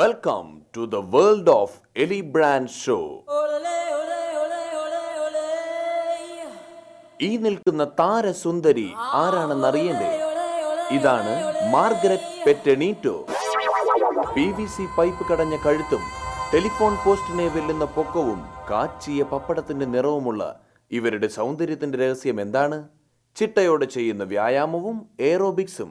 Welcome to the world of എലി Brand Show. ഈ നിൽക്കുന്ന താരസുന്ദരി ആരാണെന്നറിയണ്ടേ? ഇതാണ് മാർഗരറ്റ് പെറ്റണീറ്റോ. പി വി സി പൈപ്പ് കടഞ്ഞ കഴുത്തും ടെലിഫോൺ പോസ്റ്റിനെ വെല്ലുന്ന പൊക്കവും കാച്ചിയ പപ്പടത്തിന്റെ നിറവുമുള്ള ഇവരുടെ സൗന്ദര്യത്തിന്റെ രഹസ്യം എന്താണ്? ചിട്ടയോടെ ചെയ്യുന്ന വ്യായാമവും എയറോബിക്സും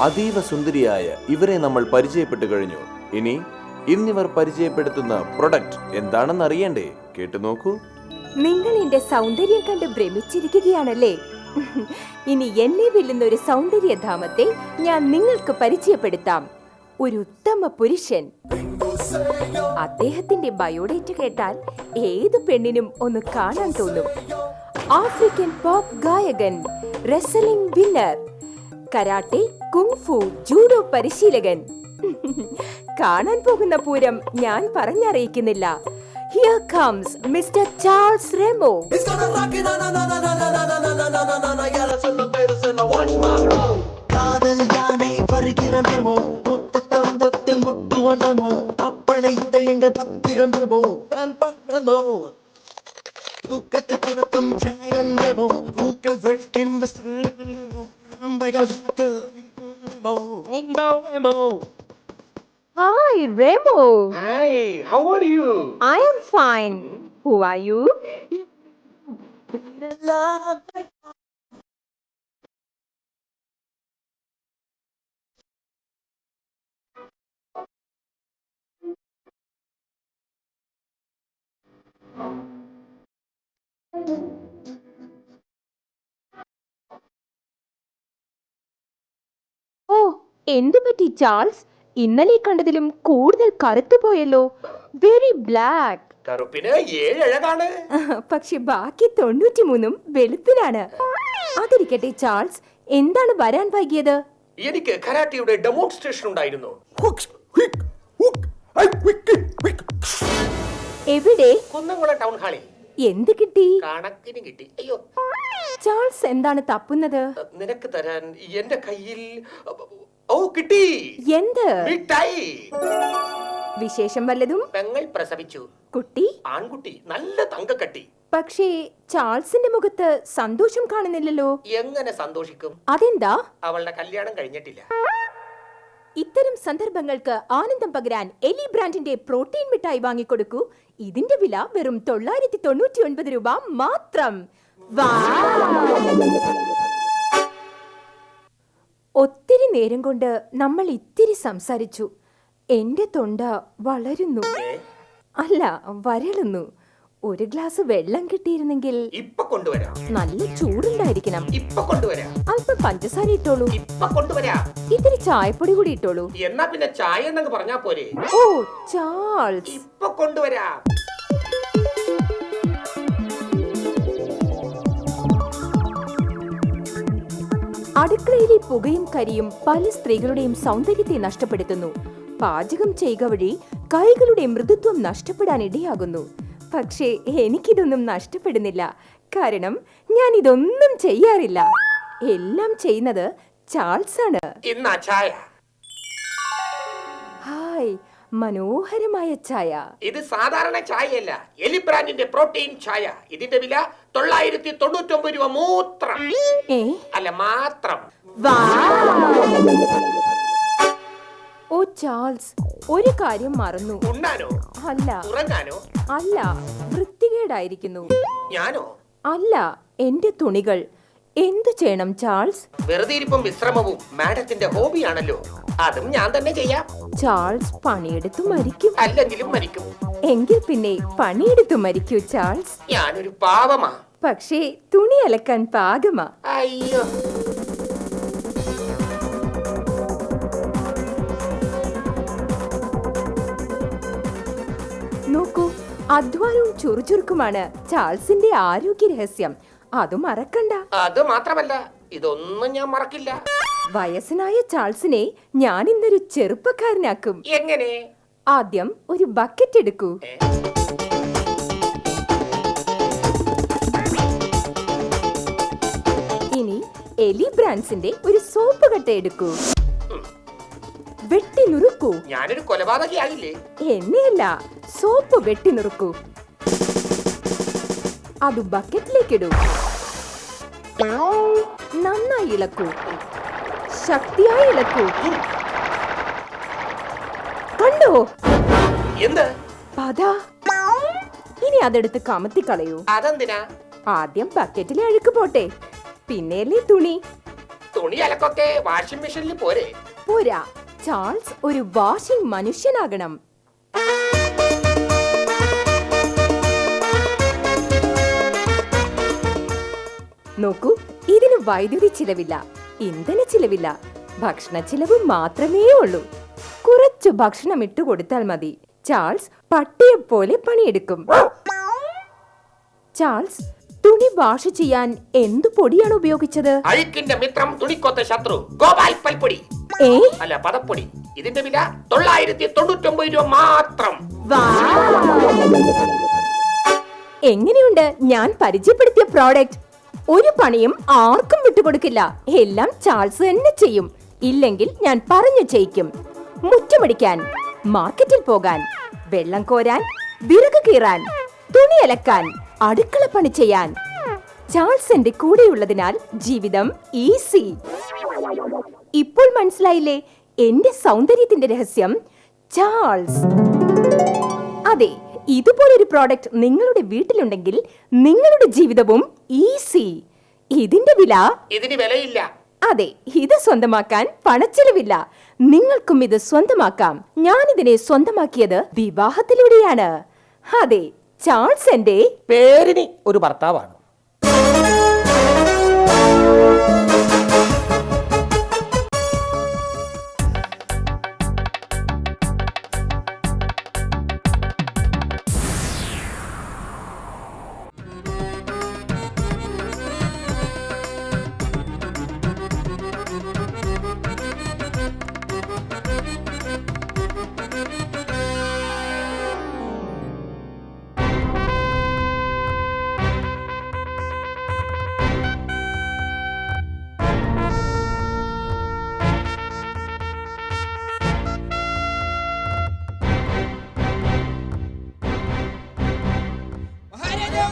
അതീവ സുന്ദരിയായ ഇവരെ നമ്മൾ പരിചയപ്പെട്ടു കഴിഞ്ഞു. ഇനി ഇന്നിവർ പരിചയപ്പെടുത്തുന്ന പ്രൊഡക്റ്റ് എന്താണെന്ന് അറിയണ്ടേ? കേട്ടു നോക്കൂ. നിങ്ങൾ എന്റെ സൗന്ദര്യം കണ്ട് ഭ്രമിച്ചിരിക്കുകയാണല്ലേ? ഇനി എന്നെ വെല്ലുന്ന ഒരു സൗന്ദര്യധാമത്തെ ഞാൻ നിങ്ങൾക്ക് പരിചയപ്പെടുത്താം. ഒരു ഉത്തമ പുരുഷൻ. അദ്ദേഹത്തിന്റെ ബയോഡേറ്റ് കേട്ടാൽ ഏത് പെണ്ണിനും ഒന്ന് കാണാൻ തോന്നും. ആഫ്രിക്കൻ പോപ്പ് ഗായകൻ wrestling winner. Karate kung fu judo പരിശീലകൻ കാണാൻ പോകുന്ന പൂരം ഞാൻ പറഞ്ഞറിയിക്കുന്നില്ല here comes mister Charles Remo apply இதயங்கள் பத்திரந்தமோ நான் பறந்தோ தூக்கத்தை Hi, Remo. Hi, how are you? I am fine. Who are you? Thank you. എന്തു പറ്റി ചാൾസ്? ഇന്നലെ കണ്ടതിലും കൂടുതൽ കറുത്തു പോയല്ലോ. വെരി ബ്ലാക്ക് കറുപ്പിന് ഏഴഴകാണ് പക്ഷെ ബാക്കി തൊണ്ണൂറ്റി മൂന്നും വെളുപ്പിലാണ്. അതിരിക്കട്ടെ ചാൾസ് എന്താണ് വരാൻ വൈകിയത്? എനിക്ക് കരാട്ടിയുടെ ഡെമോൺസ്ട്രേഷൻ ഉണ്ടായിരുന്നു. എവിടെ? കുന്നംകുളം ടൗൺ ഹാളിൽ. എന്ത് കിട്ടി? കണക്കിന് കിട്ടി. അയ്യോ. ചാൾസ് എന്താണ് തപ്പുന്നത്? നിനക്ക് തരാൻ എന്റെ കയ്യിൽ ഓ കിട്ടി. എന്ത്? മിഠായി. വിശേഷം വല്ലതും? പെങ്ങൾ പ്രസവിച്ചു. കുട്ടി? ആൺകുട്ടി നല്ല തങ്കക്കട്ടി. പക്ഷേ ചാൾസിന്റെ മുഖത്ത് സന്തോഷം കാണുന്നില്ലല്ലോ. എങ്ങനെ സന്തോഷിക്കും? അതെന്താ? അവളുടെ കല്യാണം കഴിഞ്ഞിട്ടില്ല. ഇത്തരം സന്ദർഭങ്ങൾക്ക് ആനന്ദം പകരാൻ എലി ബ്രാൻഡിന്റെ പ്രോട്ടീൻ മിഠായി വാങ്ങിക്കൊടുക്കൂ. ഇതിന്റെ വില വെറും തൊള്ളായിരത്തി തൊണ്ണൂറ്റി ഒൻപത് രൂപ മാത്രം. ഒത്തിരി നേരം കൊണ്ട് നമ്മൾ ഇത്തിരി സംസാരിച്ചു. എന്റെ തൊണ്ട വളരുന്നു. അല്ല വരളുന്നു. ഒരു ഗ്ലാസ് വെള്ളം കിട്ടിയിരുന്നെങ്കിൽ ഇപ്പൊ കൊണ്ടുവരാം. നല്ല ചൂടുണ്ടായിരിക്കണം. ഇപ്പൊ കൊണ്ടുവരാം. അല്പം പഞ്ചസാര ഇട്ടോളൂ. ഇപ്പൊ കൊണ്ടുവരാം. ഇത്തിരി ചായപ്പൊടി കൂടി ഇട്ടോളൂ. എന്നാ പിന്നെ ചായ എന്നങ്ങ് പറഞ്ഞാ പോരെ. ഓ ചാൾസ്. ഇപ്പൊ കൊണ്ടുവരാം. അടുക്കളയിലെ പുകയും കരിയും പല സ്ത്രീകളുടെയും സൗന്ദര്യത്തെ നഷ്ടപ്പെടുത്തുന്നു. പാചകം ചെയ്യുക വഴി കൈകളുടെ മൃദുത്വം നഷ്ടപ്പെടാൻ ഇടയാകുന്നു പക്ഷേ എനിക്കിതൊന്നും നഷ്ടപ്പെടുന്നില്ല. കാരണം ഞാൻ ഇതൊന്നും ചെയ്യാറില്ല. എല്ലാം ചെയ്യുന്നത് ചാൾസ് ആണ് ഇന്നാ ചായ. ഹായ് മനോഹരമായ ചായ. ഇത് സാധാരണ ചായയല്ല. എലിബ്രാൻഡിന്റെ പ്രോട്ടീൻ ചായ. ഇതിന്റെ വില തൊള്ളായിരത്തി തൊണ്ണൂറ്റി ഒമ്പത് രൂപ മൂത്രം. അല്ല മാത്രം. ഓ ചാൾസ്. ഒരു കാര്യം മറന്നു. ഉണ്ണാനോ? അല്ല. ഉറങ്ങാനോ? അല്ല. വൃത്തികേടായിരിക്കുന്നു. ഞാനോ? അല്ല. എന്റെ തുണികൾ. എന്തു ചെയ്യണം ചാൾസ്? വെറുതെ ഇരിപ്പും വിശ്രമവും മാഡത്തിന്റെ ഹോബിയാണല്ലോ. അതും ഞാൻ തന്നെ ചെയ്യാം. ചാൾസ് പണിയെടുത്തു മരിക്കും. അല്ലെങ്കിലും മരിക്കും. എങ്കിൽ പിന്നെ പണിയെടുത്തു മരിക്കൂ ചാൾസ്. ഞാനൊരു പാവമാ. പക്ഷേ തുണി അലക്കാൻ പാകമാ. അയ്യോ. അധ്വാനവും ചുറുചുറുക്കുമാണ് ചാൾസിന്റെ ആരോഗ്യ രഹസ്യം അത് മറക്കണ്ട. അത് മാത്രമല്ല ഇതൊന്നും ഞാൻ മറക്കില്ല. വയസ്സനായ ചാൾസിനെ ഞാൻ ഇന്നൊരു ചെറുപ്പക്കാരനാക്കും. എങ്ങനെ? ആദ്യം ഒരു ബക്കറ്റ് എടുക്കൂ. ഇനി എലി ബ്രാൻസിന്റെ ഒരു സോപ്പ് കട്ട എടുക്കൂ. വെട്ടി നുറുക്കൂ ഞാനൊരു കൊലപാതകയാകില്ലേ എണ്ണയല്ല സോപ്പ് വെട്ടി നുറുക്കൂ. അത് ബക്കറ്റിലേക്കിടൂ നന്നായി ഇളക്കൂ. ശക്തിയായി ഇളക്കൂ. കണ്ടോ? എന്ത്? പത ഇനി അതെടുത്ത് കമത്തിക്കളയൂ അതെന്തിനാ? ആദ്യം ബക്കറ്റിലെ അഴുക്ക് പോട്ടെ. പിന്നെയല്ലേ തുണി. തുണി അലക്കൊക്കെ വാഷിംഗ് മെഷീനിൽ പോരെ. പോരാ. ചാൾസ് ഒരു വാഷിംഗ് മനുഷ്യനാകണം. നോക്കൂ ഇതിന് വൈദ്യുതി ചിലവില്ല ഇന്ധന ചിലവില്ല ഭക്ഷണ ചിലവ് മാത്രമേ ഉള്ളൂ. കുറച്ചു ഭക്ഷണം ഇട്ടു കൊടുത്താൽ മതി. ചാൾസ് പട്ടിയെ പോലെ പണിയെടുക്കും. ചാൾസ് തുണി വാഷ് ചെയ്യാൻ എന്തു പൊടിയാണ് ഉപയോഗിച്ചത്? അഴുക്കിന്റെ മിത്രം തുണിക്കോത്ത ശത്രു ഗോപാൽ പൽപ്പൊടി. അല്ല പദപ്പൊടി. ഇതിന്റെ വില തൊള്ളായിരത്തി തൊണ്ണൂറ്റൊമ്പത് രൂപ മാത്രം. എങ്ങനെയുണ്ട്? ഞാൻ പരിചയപ്പെടുത്തിയ പ്രോഡക്റ്റ്. ഒരു പണിയും ആർക്കും വിട്ടുകൊടുക്കില്ല. എല്ലാം ചാൾസ് തന്നെ ചെയ്യും. ഇല്ലെങ്കിൽ ഞാൻ പറഞ്ഞു ചെയ്യിക്കും മുറ്റമടിക്കാൻ മാർക്കറ്റിൽ പോകാൻ വെള്ളം കോരാൻ വിറക് കീറാൻ തുണി അലക്കാൻ അടുക്കള പണി ചെയ്യാൻ. ചാൾസ് എന്റെ കൂടെയുള്ളതിനാൽ ജീവിതം ഈസി. ഇപ്പോൾ മനസ്സിലായില്ലേ? എന്റെ സൗന്ദര്യത്തിന്റെ രഹസ്യം ചാൾസ്. അതെ ഇതുപോലൊരു പ്രോഡക്റ്റ് നിങ്ങളുടെ വീട്ടിലുണ്ടെങ്കിൽ നിങ്ങളുടെ ജീവിതവും ഈസി ഇതിന്റെ വില ഇതിന് വിലയില്ല. അതെ ഇത് സ്വന്തമാക്കാൻ പണച്ചെലവില്ല. നിങ്ങൾക്കും ഇത് സ്വന്തമാക്കാം. ഞാൻ ഇതിനെ സ്വന്തമാക്കിയത് വിവാഹത്തിലൂടെയാണ്. അതെ ചാൾസ് എന്റെ പേരിന് ഒരു ഭർത്താവാണ്.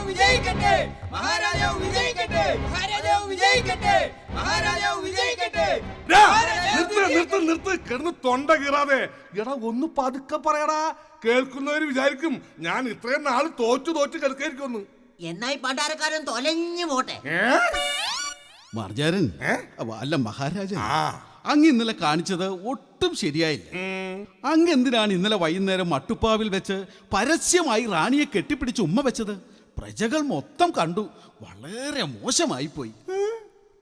വിജയിക്കട്ടെ. മഹാരാജാവ് വിജയിക്കട്ടെ. മഹാരാജാവ് വിജയിക്കട്ടെ. മഹാരാജാവ് വിജയിക്കട്ടെ. ഡാ, മഹാരാജാവ് നിർത്ത് നിർത്ത് നിർത്ത്. കിടന്ന് തൊണ്ട കീറാതെ. എടാ ഒന്ന് പതുക്കെ പറയടാ. കേൾക്കുന്നവര് വിചാരിക്കും ഞാൻ ഇത്രയും നാൾ തോറ്റു തോറ്റു കിടക്കായിരിക്കും എന്നായി പണ്ടാരക്കാരൻ തൊലഞ്ഞു പോട്ടെ. മർജാരൻ അല്ല മഹാരാജൻ. ആ. അങ്ങ് ഇന്നലെ കാണിച്ചത് ഒട്ടും ശരിയായില്ല. അങ്ങ് എന്തിനാണ് ഇന്നലെ വൈകുന്നേരം മട്ടുപ്പാവിൽ വെച്ച് പരസ്യമായി റാണിയെ കെട്ടിപ്പിടിച്ച് ഉമ്മ വെച്ചത്? പ്രജകൾ മൊത്തം കണ്ടു. വളരെ മോശമായി പോയി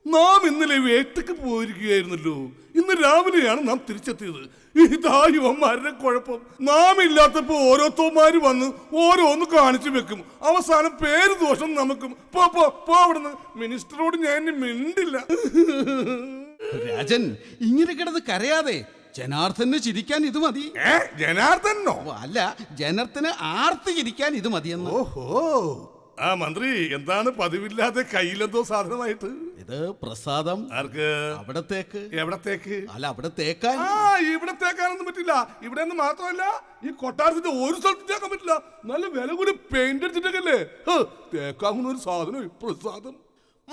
നാം ഇന്നലെ വേട്ടക്ക് പോയിരിക്കുകയായിരുന്നല്ലോ. ഇന്ന് രാവിലെയാണ് നാം തിരിച്ചെത്തിയത്. ഇതാ യുവന്മാരുടെ കുഴപ്പം. നാം ഇല്ലാത്തപ്പോ ഓരോത്തവന്മാര് വന്ന് ഓരോന്ന് കാണിച്ചു വെക്കും. അവസാനം പേര് ദോഷം നമുക്കും. പോ പോ പോ അവിടുന്ന്. മിനിസ്റ്ററോട് ഞാൻ മിണ്ടില്ല. രാജൻ ഇങ്ങനെ കിടന്ന് കരയാതെ ജനാർദ്ദന് ചിരിക്കാൻ ഇത് മതി. ഏ ജനാർദ്ദനോ? ഓ, അല്ല ജനത്തിന് ആർത്തി ചിരിക്കാൻ ഇത് മതിയെന്ന്. ഓഹോ. ആ മന്ത്രി എന്താണ് പതിവില്ലാതെ കയ്യിലെന്തോ സാധനമായിട്ട്? ഇത് പ്രസാദം. ആർക്ക്? അവിടത്തേക്ക്. എവിടത്തേക്ക്? അല്ല അവിടെ തേക്കാൻ. ആ ഇവിടെ തേക്കാനൊന്നും പറ്റില്ല. ഇവിടെ നിന്ന് മാത്രമല്ല ഈ കൊട്ടാരത്തിന്റെ ഒരു സ്ഥലത്ത് തേക്കാൻ പറ്റില്ല. നല്ല വില കൂടി പെയിന്റ് അടിച്ചിട്ടൊക്കെ അല്ലേ? തേക്കാൻ ഒരു സാധനം ഈ പ്രസാദം.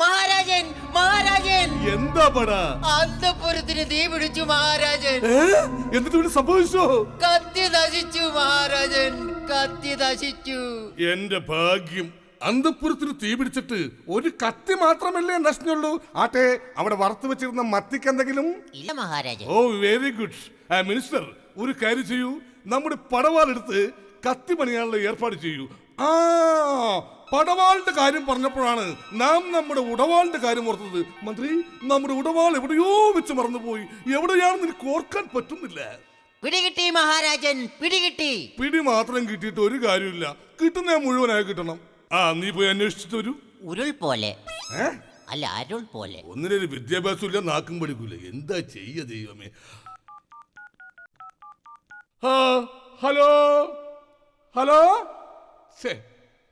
മഹാരാജൻ മഹാരാജൻ. എന്താ പടാ? അന്തപുരത്തിന് തീ പിടിച്ചു മഹാരാജൻ? എന്നിട്ട് ഇവിടെ സംഭവിച്ചോ? കത്തി നശിച്ചു മഹാരാജൻ. കത്തി നശിച്ചു. എന്റെ ഭാഗ്യം. അന്തപുരത്തിന് തീ പിടിച്ചിട്ട് ഒരു കത്തി മാത്രമല്ലേ നഷ്ടമുള്ളൂ ആട്ടെ അവിടെ വറുത്തു വെച്ചിരുന്ന മത്തിക്ക് എന്തെങ്കിലും? ഇല്ല മഹാരാജൻ. ഓ വെരി ഗുഡ്. മിനിസ്റ്റർ ഒരു കാര്യം ചെയ്യൂ. നമ്മുടെ പടവാളെടുത്ത് കത്തി പണിയാനുള്ള ഏർപ്പാട് ചെയ്യൂ. ആ പടവാളിന്റെ കാര്യം പറഞ്ഞപ്പോഴാണ് നാം നമ്മുടെ ഉടവാളിന്റെ കാര്യം ഓർത്തത്. മന്ത്രി നമ്മുടെ ഉടവാൾ എവിടെയോ വെച്ച് മറന്നുപോയി. എവിടെയാണെന്ന് എനിക്ക് ഓർക്കാൻ പറ്റുന്നില്ല. പിടികിട്ടി മഹാരാജൻ പിടികിട്ടി. പിടി മാത്രം കിട്ടിയിട്ട് ഒരു കാര്യമില്ല കിട്ടുന്ന മുഴുവനായി കിട്ടണം. ആ നീ പോയി അന്വേഷിച്ചിട്ട് വരൂ. ഉരുൾ പോലെ. അല്ല അരുൾ പോലെ. ഒന്നിനൊരു വിദ്യാഭ്യാസം ഇല്ല നാക്കും പഠിക്കൂല. എന്താ ചെയ്യ ദൈവമേ? ഹലോ? ഹലോ?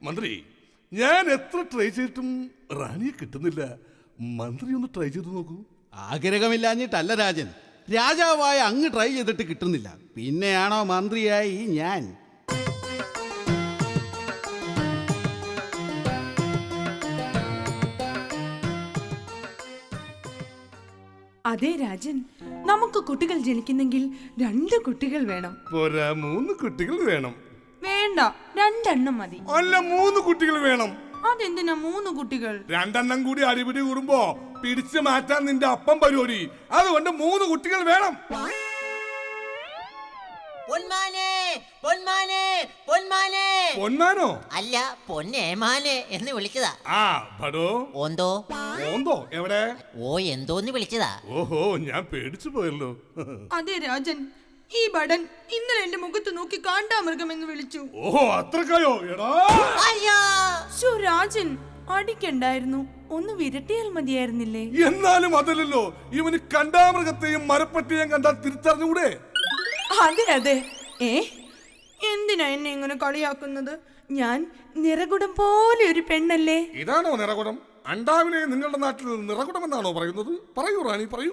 മന്ത്രി ഞാൻ എത്ര ട്രൈ ചെയ്തിട്ടും റാണിയെ കിട്ടുന്നില്ല. മന്ത്രി ഒന്ന് ട്രൈ ചെയ്ത് നോക്കൂ. ആഗ്രഹമില്ലാഞ്ഞിട്ടല്ല രാജൻ. രാജാവായ അങ്ങ് ട്രൈ ചെയ്തിട്ട് കിട്ടുന്നില്ല. പിന്നെയാണോ മന്ത്രിയായി ഞാൻ? അതെ രാജൻ നമുക്ക് കുട്ടികൾ ജനിക്കുന്നെങ്കിൽ രണ്ട് കുട്ടികൾ വേണം. പോരാ മൂന്ന് കുട്ടികൾ വേണം. വേണ്ട രണ്ടെണ്ണം മതി. അല്ല മൂന്ന് കുട്ടികൾ വേണം. അതെന്തിനാ മൂന്ന് കുട്ടികൾ? രണ്ടെണ്ണം കൂടി അടിപിടി കൂടുമ്പോ പിടിച്ചു മാറ്റാൻ നിന്റെ അപ്പം പരിപാടി. അതുകൊണ്ട് മൂന്ന് കുട്ടികൾ വേണം. പൊന്മാനെ പൊന്മാനെ പൊന്മാനെ. പൊന്നാനോ അല്ല പൊന്നേമാനെ എന്ന് വിളിച്ചതാ. ആ പടോ. ഓന്തോ? ഓന്തോ എവിടെ? ഓ എന്തോന്ന് വിളിച്ചതാ. ഓഹോ ഞാൻ പേടിച്ചു പോയല്ലോ. അതെ രാജൻ. ഈ ബടൻ ഇന്നലെ എന്റെ മുഖത്ത് നോക്കി കാണ്ടാമൃഗമെന്ന് വിളിച്ചു. ഓഹോ അത്രക്കായോ? എടാ! ശോ രാജൻ അടിക്കണ്ടായിരുന്നു. ഒന്ന് വിരട്ടിയാൽ മതിയായിരുന്നില്ലേ? എന്നാലും അതല്ലല്ലോ. ഇവന് കണ്ടാമൃഗത്തെയും മരപ്പട്ടിയെയും കണ്ടാൽ തിരിച്ചറിഞ്ഞുകൂടെ അതെ അതെ. ഏ? എന്തിനാ എന്നെ ഇങ്ങനെ കളിയാക്കുന്നത്? ഞാൻ നിറകുടം പോലെ ഒരു പെണ്ണല്ലേ? ഇതാണോ നിറകുടം? അണ്ടാവിനെ നിങ്ങളുടെ നാട്ടിൽ നിറകുടം എന്നാണോ പറയുന്നത്? പറയൂ റാണി പറയൂ.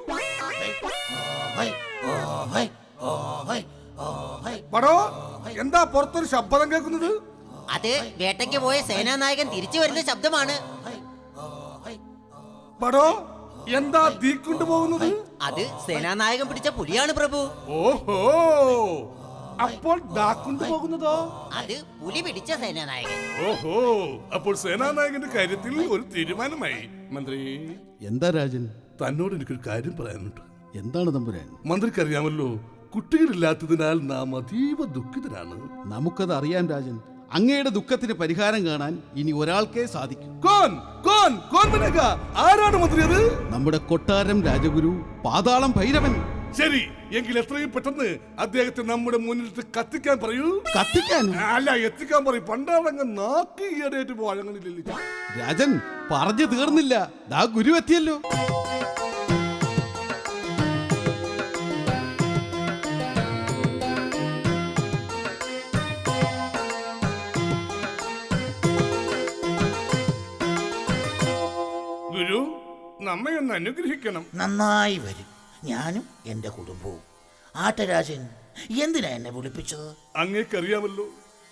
പടോ എന്താ പുറത്തൊരു ശബ്ദം കേൾക്കുന്നത്? അത് വേട്ടയ്ക്ക് പോയ സേനാനായകൻ തിരിച്ചു വരുന്ന ശബ്ദമാണ്. പടോ എന്താ തീ കൊണ്ടുപോകുന്നത്? അത് സേനാനായകൻ പിടിച്ച പുലിയാണ് പ്രഭു. ഓഹോ അപ്പോൾ ദാ കൊണ്ടുപോകുന്നതോ? അത് പുലി പിടിച്ച സേനാനായകൻ. ഓഹോ അപ്പോൾ സേനാനായകന്റെ കാര്യത്തിൽ ഒരു തീരുമാനമായി. മന്ത്രി എന്താ രാജൻ? തന്നോട് എനിക്കൊരു കാര്യം പറയാനുണ്ട്. എന്താണ് തമ്പുരാൻ? മന്ത്രിക്കറിയാമല്ലോ കുട്ടികളില്ലാത്തതിനാൽ നാം അതീവ ദുഃഖിതരാണ്. നമുക്കത് അറിയാം രാജൻ അങ്ങയുടെ ദുഃഖത്തിന് പരിഹാരം കാണാൻ ഇനി ഒരാൾക്കേ സാധിക്കും. കോൻ കോൻ കോൻ ബനേഗ? ആരാണ് മന്ത്രി അത് നമ്മുടെ കൊട്ടാരം രാജഗുരു പാതാളം ഭൈരവൻ. ശരി എങ്കിൽ എത്രയും പെട്ടെന്ന് അദ്ദേഹത്തെ നമ്മുടെ മുന്നിൽ കത്തിക്കാൻ പറയൂ. കത്തിക്കാനും അല്ല എത്തിക്കാൻ പറയും. പണ്ടാണങ്ങ് നാക്കി ഈയടേറ്റ് പോഴങ്ങളില്ല രാജൻ പറഞ്ഞു തീർന്നില്ല. ദാ ഗുരു എത്തിയല്ലോ. നമ്മെ ഒന്ന് അനുഗ്രഹിക്കണം. നന്നായി വരും. ഞാനും എന്റെ കുടുംബവും. ആട്ടരാജൻ എന്തിനാ എന്നെ വിളിപ്പിച്ചത്? അങ്ങേക്കറിയാമല്ലോ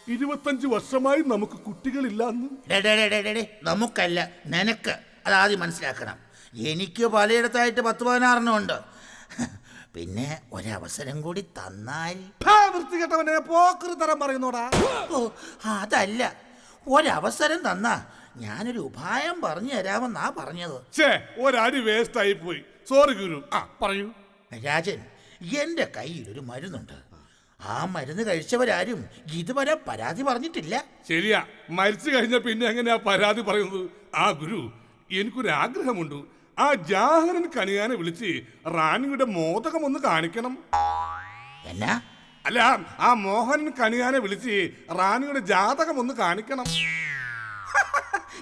ഇരുപത്തഞ്ച് വർഷമായി നമുക്ക് കുട്ടികളില്ലാന്ന് ഡേ, ഡേ, ഡേ, ഡേ, ഡേ, ഡേ, നമുക്കല്ല നിനക്ക്. അതാദ്യം മനസ്സിലാക്കണം. എനിക്ക് പലയിടത്തായിട്ട് പത്ത് പതിനാറിനുണ്ട് ഉണ്ട്. പിന്നെ ഒരവസരം കൂടി തന്നാൽ. ഭാ, വൃത്തികെട്ടവനെ പോക്കറി തരം പറയുന്നോടാ. ഓ അതല്ല. ഒരവസരം തന്നാ ഞാനൊരു ഉപായം പറഞ്ഞു തരാമെന്നാ പറഞ്ഞത്. ഛേ ഒരടി വേസ്റ്റ് ആയി പോയി. സോറി ഗുരു. ആ പറയൂ. രാജൻ എന്റെ കയ്യിൽ ഒരു മരുന്നുണ്ട്. ആ മരുന്ന് കഴിച്ചവരാരും ഇതുവരെ പരാതി പറഞ്ഞിട്ടില്ല. ശരിയാ. മരിച്ചു കഴിഞ്ഞ പിന്നെ എങ്ങനെയാ പരാതി പറയുന്നത്? ആ ഗുരു എനിക്കൊരു ആഗ്രഹമുണ്ട് ആ ജാഹരൻ കണിയാനെ വിളിച്ച് റാണിയുടെ മോദകം ഒന്ന് കാണിക്കണം. എന്നാ? അല്ല ആ മോഹൻ കണിയാനെ വിളിച്ച് റാണിയുടെ ജാതകം ഒന്ന് കാണിക്കണം.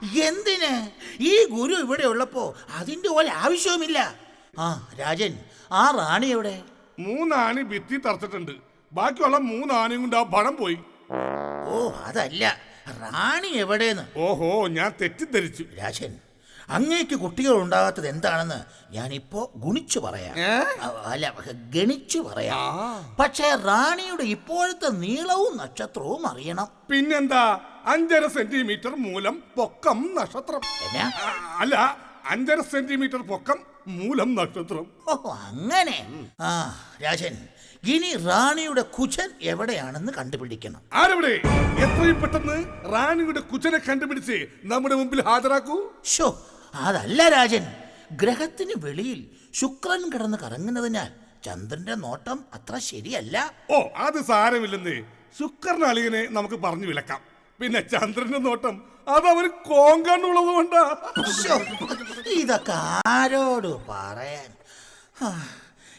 എന്തിന്? ഈ ഗുരു ഇവിടെ ഉള്ളപ്പോ അതിന്റെ ഒരാവശ്യവുമില്ല ആ രാജൻ ആ റാണി എവിടെ? മൂന്നാണി ഭിത്തി തറച്ചിട്ടുണ്ട്. ബാക്കിയുള്ള മൂന്നാണിയും കൊണ്ട് ആ പണം പോയി. ഓ അതല്ല. റാണി എവിടെന്ന് ഓഹോ ഞാൻ തെറ്റിദ്ധരിച്ചു. രാജൻ അങ്ങേക്ക് കുട്ടികൾ ഉണ്ടാകാത്തത് എന്താണെന്ന് ഞാനിപ്പോ ഗുണിച്ചു പറയാം. അല്ല ഗണിച്ചു പറയാം. പക്ഷേ റാണിയുടെ ഇപ്പോഴത്തെ നീളവും നക്ഷത്രവും അറിയണം. പിന്നെന്താ? അഞ്ചര സെന്റിമീറ്റർ മൂലം പൊക്കം നക്ഷത്രം. എന്നാ? അല്ല അഞ്ചര സെന്റിമീറ്റർ പൊക്കം മൂലം നക്ഷത്രം. ഓ അങ്ങനെ. ആ രാജൻ ഇനി റാണിയുടെ കുചൻ എവിടെയാണെന്ന് കണ്ടുപിടിക്കണം. ആരവിടെ? എത്രയും പെട്ടെന്ന് റാണിയുടെ കുച്ചനെ കണ്ടുപിടിച്ച് നമ്മുടെ മുമ്പിൽ ഹാജരാക്കൂ. ഷോ അതല്ല രാജൻ. ഗ്രഹത്തിന് വെളിയിൽ ശുക്രൻ കിടന്ന് കറങ്ങുന്നതിനാൽ ചന്ദ്രന്റെ നോട്ടം അത്ര ശരിയല്ല. ഓ അത് സാരമില്ലെന്ന്. ശുക്രനാളികനെ നമുക്ക് പറഞ്ഞു വിലക്കാം. പിന്നെ ചന്ദ്രന്റെ നോട്ടം. അത് അവന് കോങ്കണ്ണുള്ളത് കൊണ്ടാ. ശ്ശോ, ഇതൊക്കെ ആരോട് പറയാൻ? ആ,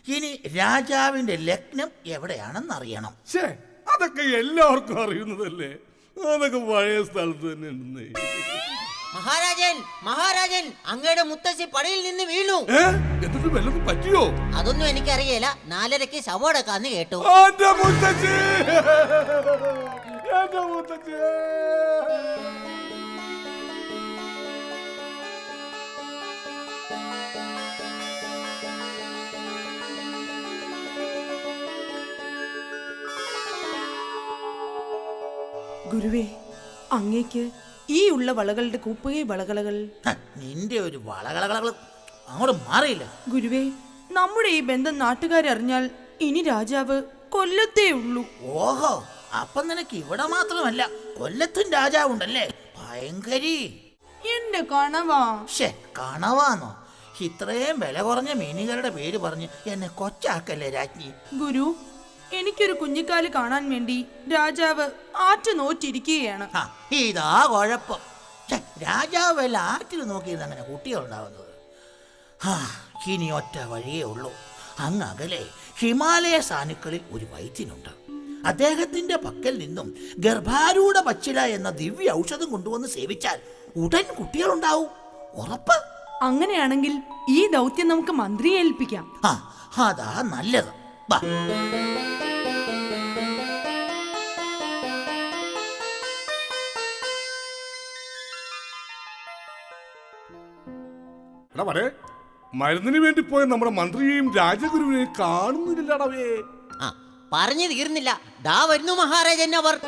ഇനി രാജാവിന്റെ ലഗ്നം എവിടെയാണെന്ന് അറിയണം ഛേ അതൊക്കെ എല്ലാവർക്കും അറിയുന്നതല്ലേ? അതൊക്കെ പഴയ സ്ഥലത്ത് തന്നെ ഉണ്ടെന്നേ. മഹാരാജൻ മഹാരാജൻ അങ്ങയുടെ മുത്തശ്ശി പടയിൽ നിന്ന് വീണു. ഏ? എന്നിട്ട് വല്ലതും പറ്റിയോ? അതൊന്നും എനിക്കറിയില്ല നാലരയ്ക്ക് ശവോടക്കാന്ന് കേട്ടു. മുത്തച്ഛി എന്റെ മുത്തച്ഛി. ഗുരുവേ അങ്ങേക്ക് ഈ ഉള്ള വളകളുടെ കൂപ്പുകൈ വളകളകൾ. ഹ, നിന്റെ ഒരു വളകളകളകൾ അങ്ങോട്ട് മാറിയില്ല. ഗുരുവേ നമ്മുടെ ഈ ബന്ധം നാട്ടുകാരെ അറിഞ്ഞാൽ ഇനി രാജാവ് കൊല്ലത്തേ ഉള്ളൂ. ഓഹോ അപ്പം നിനക്ക് ഇവിടെ മാത്രമല്ല കൊല്ലത്തും രാജാവുണ്ടല്ലേ? ഭയങ്കരി. എന്റെ കണവാ. ഷേ കണവാന്നോ? ഇത്രയും വില കുറഞ്ഞ മീനുകളുടെ പേര് പറഞ്ഞ് എന്നെ കൊച്ചാക്കല്ലേ രാജ്ഞി? ഗുരു എനിക്കൊരു കുഞ്ഞിക്കാൽ കാണാൻ വേണ്ടി രാജാവ് ആറ്റു നോറ്റിരിക്കുകയാണ്. ആ, ഇതാ കുഴപ്പം. ഛെ, രാജാവ് വല്ല ആറ്റിൽ നോക്കിയിരുന്ന് അങ്ങനെ കുട്ടികളുണ്ടാവുന്നത് ആ ഇനി ഒറ്റ വഴിയേ ഉള്ളൂ. അങ്ങ് അകലെ ഹിമാലയ സാനുക്കളിൽ ഒരു വൈദ്യനുണ്ട്. അദ്ദേഹത്തിന്റെ പക്കൽ നിന്നും ഗർഭാരൂഢ പച്ചില എന്ന ദിവ്യ ഔഷധം കൊണ്ടുവന്ന് സേവിച്ചാൽ ഉടൻ കുട്ടികളുണ്ടാവും. ഉറപ്പ്? അങ്ങനെയാണെങ്കിൽ ഈ ദൗത്യം നമുക്ക് മന്ത്രിയെ ഏൽപ്പിക്കാം. ആ അതാ നല്ലത്. എടാ മരുന്നിന് വേണ്ടി പോയ നമ്മുടെ മന്ത്രിയെയും രാജഗുരുവിനെയും കാണുന്നില്ലടവേ പറഞ്ഞു തീർന്നില്ല. ദാ വരുന്നു മഹാരാജൻ അവർ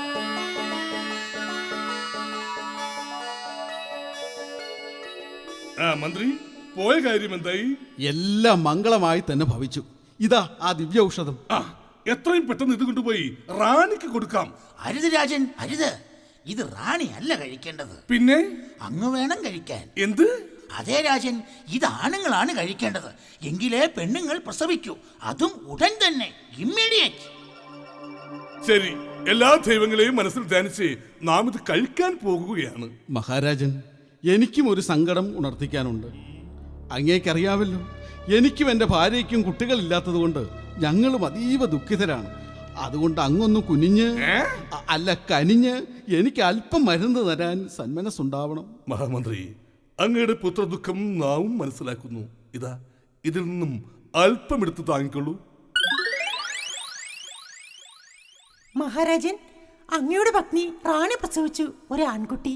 ആ മന്ത്രി പോയ കാര്യം എന്തായി? എല്ലാം മംഗളമായി തന്നെ ഭവിച്ചു. ഇതാ ആ ദിവ്യ ഔഷധം. ആ എത്രയും പെട്ടെന്ന് ഇത് കൊണ്ടുപോയി റാണിക്ക് കൊടുക്കാം. അരുത് രാജൻ അരുത്. ഇത് റാണി അല്ല കഴിക്കേണ്ടത്. പിന്നെ? അങ്ങ് വേണം കഴിക്കാൻ. എന്ത്? അതേ രാജൻ ഇത് ആണുങ്ങളാണ് കഴിക്കേണ്ടത്. എങ്കിലേ പെണ്ണുങ്ങൾ പ്രസവിക്കൂ. അതും ഉടൻ തന്നെ ഇമ്മീഡിയറ്റ് ശരി എല്ലാ ദൈവങ്ങളെയും മനസ്സിൽ ധ്യാനിച്ച് നാം ഇത് കഴിക്കാൻ പോകുകയാണ്. മഹാരാജൻ എനിക്കും ഒരു സങ്കടം ഉണർത്തിക്കാനുണ്ട്. അങ്ങേക്കറിയാവല്ലോ എനിക്കും എന്റെ ഭാര്യയ്ക്കും കുട്ടികളില്ലാത്തതുകൊണ്ട് ഞങ്ങളും അതീവ ദുഃഖിതരാണ്. അതുകൊണ്ട് അങ്ങൊന്ന് കുനിഞ്ഞ് അല്ല കനിഞ്ഞ് എനിക്ക് അല്പം മരുന്ന് തരാൻ സന്മനസ്സുണ്ടാവണം. മഹാമന്ത്രി അങ്ങയുടെ പുത്രദുഃഖം നാവും മനസ്സിലാക്കുന്നു. ഇതാ ഇതിൽ നിന്നും അല്പം എടുത്ത് താങ്ങിക്കൊള്ളൂ. മഹാരാജൻ അങ്ങയുടെ പത്നി റാണി പ്രസവിച്ചു. ഒരു ആൺകുട്ടി!